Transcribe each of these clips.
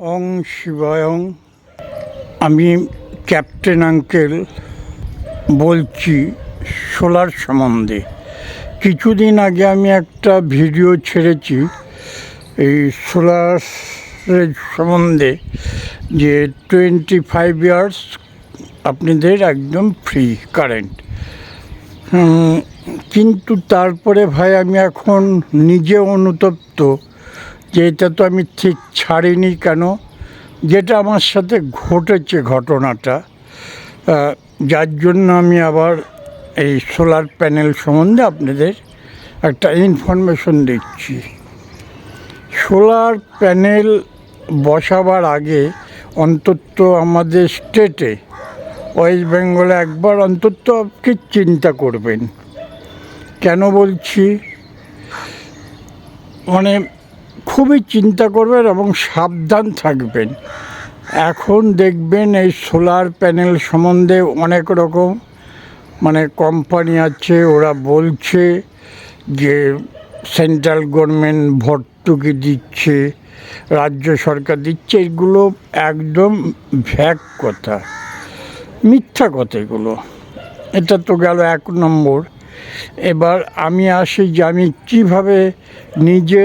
অং শিবায়ং। আমি captain uncle বলছি solar সম্বন্ধে। কিছুদিন আগে আমি একটা ভিডিও ছেড়েছি এই সোলারের সম্বন্ধে যে টোয়েন্টি ফাইভ ইয়ার্স আপনাদের একদম ফ্রি কারেন্ট। কিন্তু তারপরে ভাই আমি এখন নিজে অনুতপ্ত যে এটা তো আমি ঠিক ছাড়িনি কেন, যেটা আমার সাথে ঘটেছে ঘটনাটা যার জন্য আমি আবার এই সোলার প্যানেল সম্বন্ধে আপনাদের একটা ইনফরমেশন দিচ্ছি। সোলার প্যানেল বসাবার আগে অন্তত আমাদের স্টেটে, ওয়েস্ট বেঙ্গলে একবার অন্তত আপনি চিন্তা করবেন? কেন বলছি? মানে খুবই চিন্তা করবেন এবং সাবধান থাকবেন। এখন দেখবেন এই সোলার প্যানেল সম্বন্ধে অনেক রকম মানে কোম্পানি আছে, ওরা বলছে যে সেন্ট্রাল গভর্নমেন্ট ভর্তুকি দিচ্ছে, রাজ্য সরকার দিচ্ছে, এগুলো একদম ভ্যাক কথা, মিথ্যা কথা এগুলো। এটা তো গেল এক নম্বর। এবার আমি আসি যে আমি কীভাবে নিজে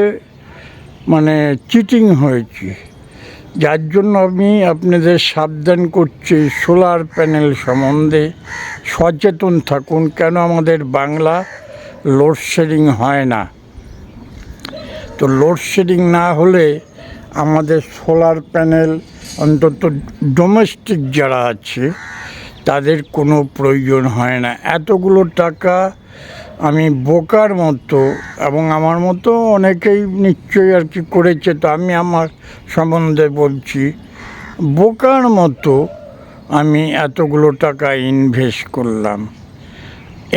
মানে চিটিং হয়েছি। যার জন্য আমি আপনাদের সাবধান করছি সোলার প্যানেল সম্বন্ধে। সচেতন থাকুন, কেন আমাদের বাংলা লোডশেডিং হয় না? তো লোডশেডিং না হলে আমাদের সোলার প্যানেল অন্তত ডোমেস্টিক যারা আছে তাদের কোনো প্রয়োজন হয় না। এতগুলো টাকা আমি বোকার মতো এবং আমার মতো অনেকেই নিশ্চয়ই আর কি করেছে তো আমি আমার সম্বন্ধে বলছি, বোকার মতো আমি এতগুলো টাকা ইনভেস্ট করলাম।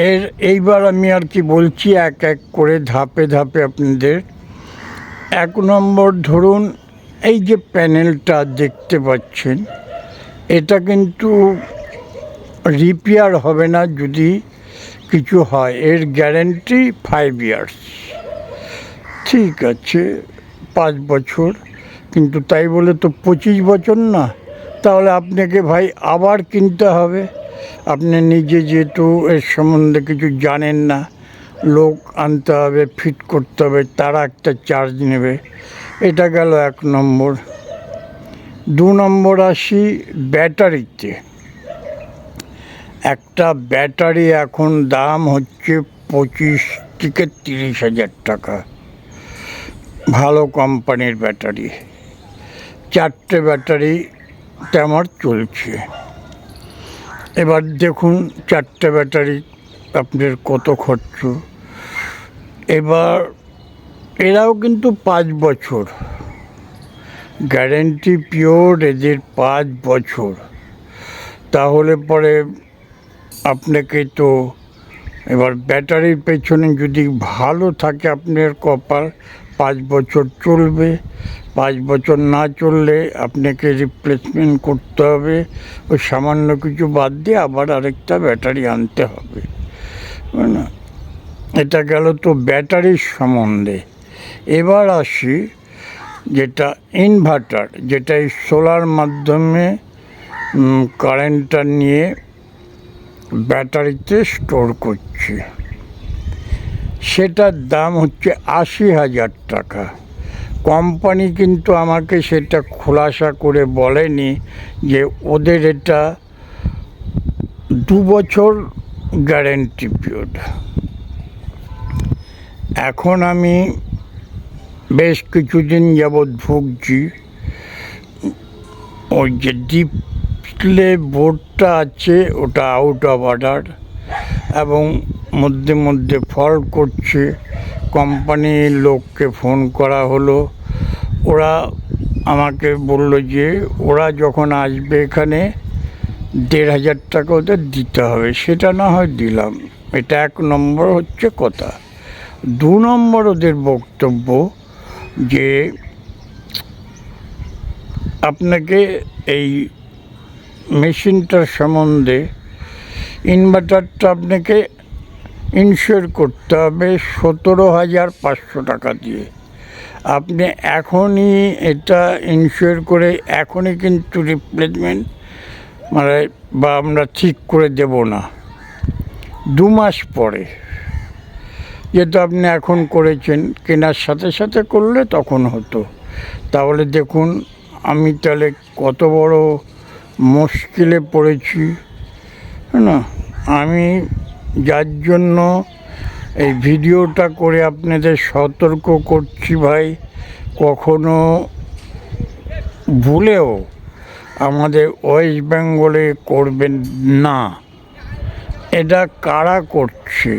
এর, এইবার আমি আর কি বলছি, এক এক করে ধাপে ধাপে আপনাদের। এক নম্বর ধরুন, এই যে প্যানেলটা দেখতে পাচ্ছেন, এটা কিন্তু রিপেয়ার হবে না যদি কিছু হয়। এর গ্যারেন্টি ফাইভ ইয়ার্স ঠিক আছে, পাঁচ বছর। কিন্তু তাই বলে তো পঁচিশ বছর না। তাহলে আপনাকে ভাই আবার কিনতে হবে। আপনি নিজে যেহেতু এর সম্বন্ধে কিছু জানেন না, লোক আনতে হবে ফিট করতে হবে, তারা একটা চার্জ নেবে। এটা গেল এক নম্বর। দু নম্বর আসি ব্যাটারিতে। একটা ব্যাটারি এখন দাম হচ্ছে পঁচিশ থেকে তিরিশ হাজার টাকা। ভালো কোম্পানির ব্যাটারি। চারটে ব্যাটারি আমার চলছে। এবার দেখুন চারটে ব্যাটারি আপনার কত খরচ। এবার এরাও কিন্তু পাঁচ বছর। গ্যারেন্টি পিওর এদের পাঁচ বছর। তাহলে পরে আপনাকে তো এবার ব্যাটারির পেছনে যদি ভালো থাকে আপনার কপাল, পাঁচ বছর চলবে। পাঁচ বছর না চললে আপনাকে রিপ্লেসমেন্ট করতে হবে। ওই সামান্য কিছু বাদ দিয়ে আবার আরেকটা ব্যাটারি আনতে হবে। না? এটা গেল তো ব্যাটারির সম্বন্ধে। এবার আসি যেটা ইনভার্টার যেটা এই সোলার মাধ্যমে কারেন্টটা নিয়ে ব্যাটারিতে স্টোর করছে। সেটার দাম হচ্ছে আশি হাজার টাকা। কোম্পানি কিন্তু আমাকে সেটা খোলাসা করে বলেনি যে ওদের এটা দু বছর গ্যারেন্টি পিরিয়ড। এখন আমি বেশ কিছুদিন যাবৎ ভুগছি। ওই যে ডিসপ্লে বোর্ডটা আছে, ওটা আউট অফ অর্ডার এবং মধ্যে মধ্যে ফল্ট করছে। কোম্পানির লোককে ফোন করা হলো। ওরা আমাকে বলল যে, ওরা যখন আসবে এখানে, দেড় হাজার টাকা ওদের দিতে হবে। সেটা না হয় দিলাম। এটা এক নম্বর হচ্ছে কথা। দু নম্বর ওদের বক্তব্য যে, আপনাকে এই মেশিনটার সম্বন্ধে ইনভার্টারটা আপনাকে ইনশিওর করতে হবে সতেরো হাজার পাঁচশো টাকা দিয়ে। আপনি এখনই এটা ইনশিওর করে এখনই কিন্তু রিপ্লেসমেন্ট মানে বা আমরা ঠিক করে দেব না। দু মাস পরে। যেহেতু আপনি এখন করেছেন, কেনার সাথে সাথে করলে তখন হতো। তাহলে দেখুন, আমি তাহলে কত বড় মুশকিলে পড়েছি না? আমি যার জন্য এই ভিডিওটা করে আপনাদের সতর্ক করছি ভাই, কখনো ভুলেও আমাদের ওয়েস্ট বেঙ্গলে করবেন না। এটা কারা করছে?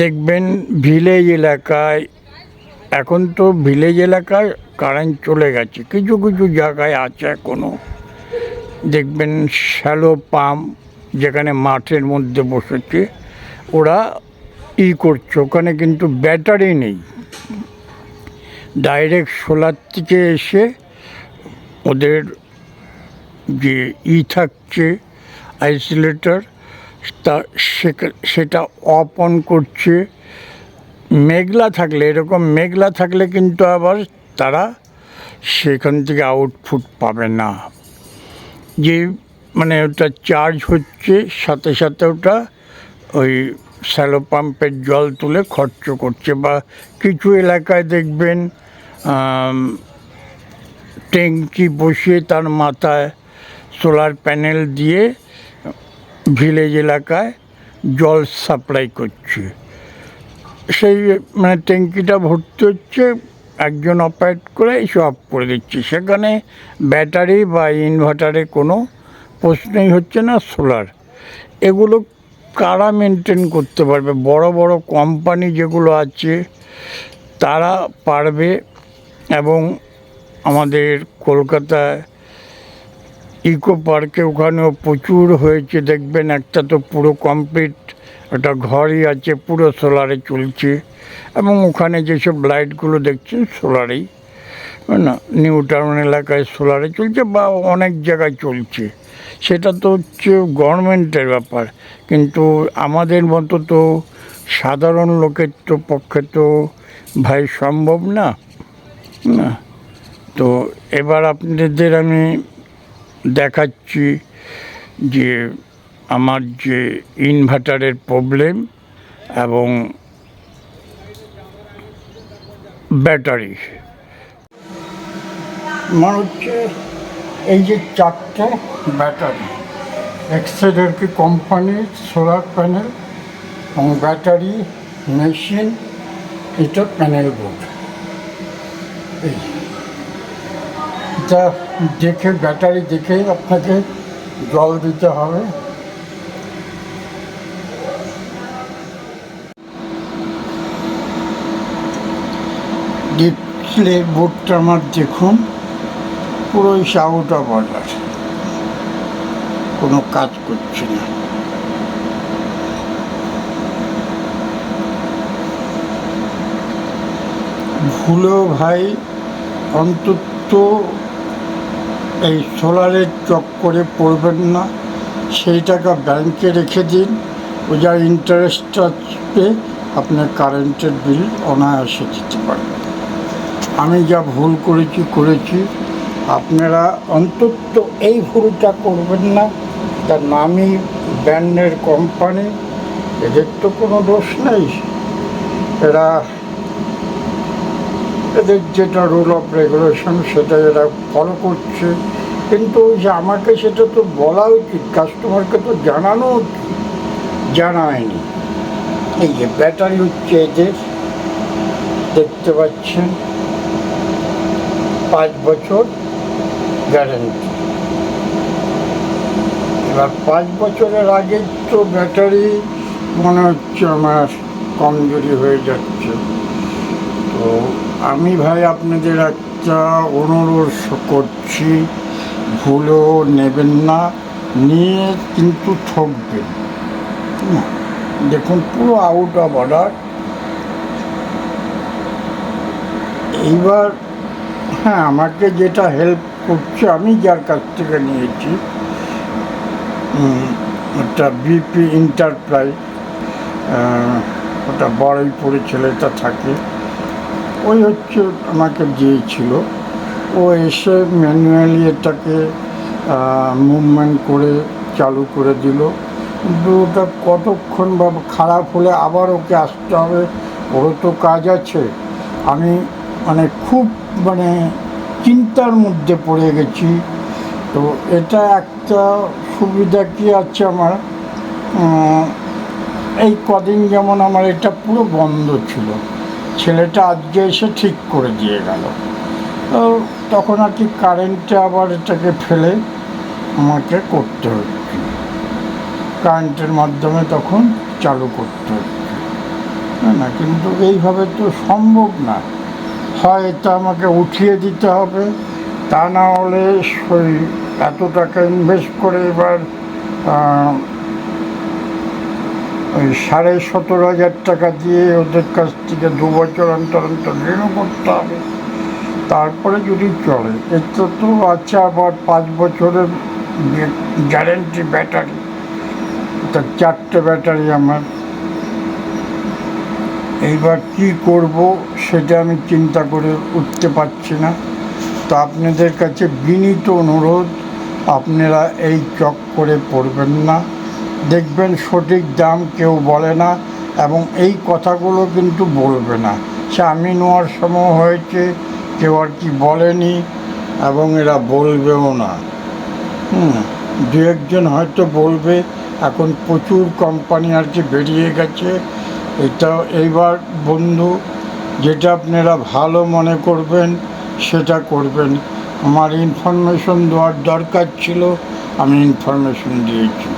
দেখবেন ভিলেজ এলাকায়, এখন তো ভিলেজ এলাকায় কারেন্ট চলে গেছে, কিছু কিছু জায়গায় আছে এখনও দেখবেন শ্যালো পাম্প যেখানে মাঠের মধ্যে বসেছে, ওরা ই করছে, ওখানে কিন্তু ব্যাটারি নেই। ডাইরেক্ট সোলার থেকে এসে ওদের যে ই থাকছে, আইসোলেটর, তা সেটা অফ অন করছে। মেঘলা থাকলে, এরকম মেঘলা থাকলে কিন্তু আবার তারা সেখান থেকে আউটপুট পাবে না। যে মানে ওটা চার্জ হচ্ছে, সাথে সাথে ওটা ওই স্যালো পাম্পের জল তুলে খরচ করছে বা কিছু এলাকায় দেখবেন ট্যাঙ্কি বসিয়ে তার মাথায় সোলার প্যানেল দিয়ে ভিলেজ এলাকায় জল সাপ্লাই করছে। সেই মানে ট্যাঙ্কিটা ভর্তি হচ্ছে একজন অপারেট করে অফ করে দিচ্ছে। সেখানে ব্যাটারি বা ইনভার্টারে কোনো প্রশ্নই হচ্ছে না সোলার এগুলো কারা মেনটেন করতে পারবে? বড় বড় কোম্পানি যেগুলো আছে, তারা পারবে এবং আমাদের কলকাতায় ইকো পার্কে ওখানেও প্রচুর হয়েছে। দেখবেন একটা তো পুরো কমপ্লিট একটা ঘরই আছে, পুরো সোলারে চলছে। এবং ওখানে যেসব লাইটগুলো দেখছেন সোলারেই। না নিউ টাউন এলাকায় সোলারে চলছে বা অনেক জায়গায় চলছে। সেটা তো হচ্ছে গভর্নমেন্টের ব্যাপার। কিন্তু আমাদের মতো তো সাধারণ লোকের তো পক্ষে তো ভাই সম্ভব না। না। তো এবার আপনাদের আমি দেখাচ্ছি যে আমার যে ইনভার্টারের প্রবলেম এবং ব্যাটারি আমার হচ্ছে এই যে চারটে ব্যাটারি এক্সেডের কি কোম্পানির সোলার প্যানেল এবং ব্যাটারি মেশিন এটা প্যানেল বোর্ড এই। এটা দেখে ব্যাটারি দেখে আপনাকে জল দিতে হবে। ডিসপ্লে বোর্ডটা আমার দেখুন, পুরোই অফ অর্ডার কোনো কাজ করছে না। ভুলেও ভাই, অন্তত এই সোলারের চক্করে পড়বেন না, সেই টাকা ব্যাংকে রেখে দিন। ও যা ইন্টারেস্ট আসবে আপনার কারেন্টের বিল অনায়াসে দিতে পারবেন আমি যা ভুল করেছি করেছি। আপনারা অন্তত এই ভুলটা করবেন না। তার নামই ব্র্যান্ডের কোম্পানি, এদের তো কোনো দোষ নেই। এরা, এদের যেটা রুল অফ রেগুলেশন সেটা এরা ফলো করছে। কিন্তু যে আমাকে সেটা তো বলা উচিত কাস্টমারকে তো জানানো উচিত, জানায়নি। এই যে ব্যাটারি হচ্ছে এদের, দেখতে পাচ্ছেন। পাঁচ বছর গ্যারেন্টি এবার পাঁচ বছরের আগে তো ব্যাটারি মনে হচ্ছে আমার কমজোরি হয়ে যাচ্ছে। তো আমি ভাই আপনাদের একটা অনুরোধ করছি, ভুলও নেবেন না, নিয়ে কিন্তু ঠকবেন। দেখুন পুরো আউট অফ অর্ডার এইবার হ্যাঁ আমাকে যেটা হেল্প করছে, আমি যার কাছ থেকে নিয়েছি। ওটা বিপি এন্টারপ্রাইজ ওটা বড়ই পড়ে ছেলেটা থাকে। ওই হচ্ছে আমাকে দিয়েছিল। ও এসে ম্যানুয়ালি এটাকে মুভমেন্ট করে চালু করে দিল। কিন্তু ওটা কতক্ষণ বা খারাপ হলে আবার ওকে আসতে হবে? ওরও তো কাজ আছে। আমি মানে খুব মানে চিন্তার মধ্যে পড়ে গেছি। তো এটা একটা সুবিধা কি আছে আমার? এই কদিন যেমন আমার এটা পুরো বন্ধ ছিল। ছেলেটা আজকে এসে ঠিক করে দিয়ে গেল। তখন আর কি কারেন্টে আবার এটাকে ফেলে আমাকে করতে হচ্ছে। কারেন্টের মাধ্যমে তখন চালু করতে হচ্ছে। না না, কিন্তু এইভাবে তো সম্ভব না। হয় এটা আমাকে উঠিয়ে দিতে হবে। তা না হলে ওই এত টাকা ইনভেস্ট করে এবার ওই সাড়ে সতেরো হাজার টাকা দিয়ে ওদের কাছ থেকে দু বছর অন্তর অন্তর ঋণও করতে হবে। তারপরে যদি চলে এতে তো আছে আবার পাঁচ বছরের গ্যারেন্টি ব্যাটারি। তা চারটে ব্যাটারি আমার এইবার কি করব সেটা আমি চিন্তা করে উঠতে পারছি না। তো আপনাদের কাছে বিনীত অনুরোধ, আপনারা এই চক করে পড়বেন না। দেখবেন সঠিক দাম কেউ বলে না এবং এই কথাগুলো কিন্তু বলবে না। সে আমি নেওয়ার সময় হয়েছে, কেউ আর কি বলেনি এবং এরা বলবেও না। হুম, দু একজন হয়তো বলবে, এখন প্রচুর কোম্পানি আর কি বেরিয়ে গেছে। এটা এইবার বন্ধু, যেটা আপনারা ভালো মনে করবেন, সেটা করবেন। আমার ইনফরমেশন দেওয়ার দরকার ছিল, আমি ইনফরমেশন দিয়েছি।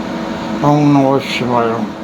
ওম অবশ্যই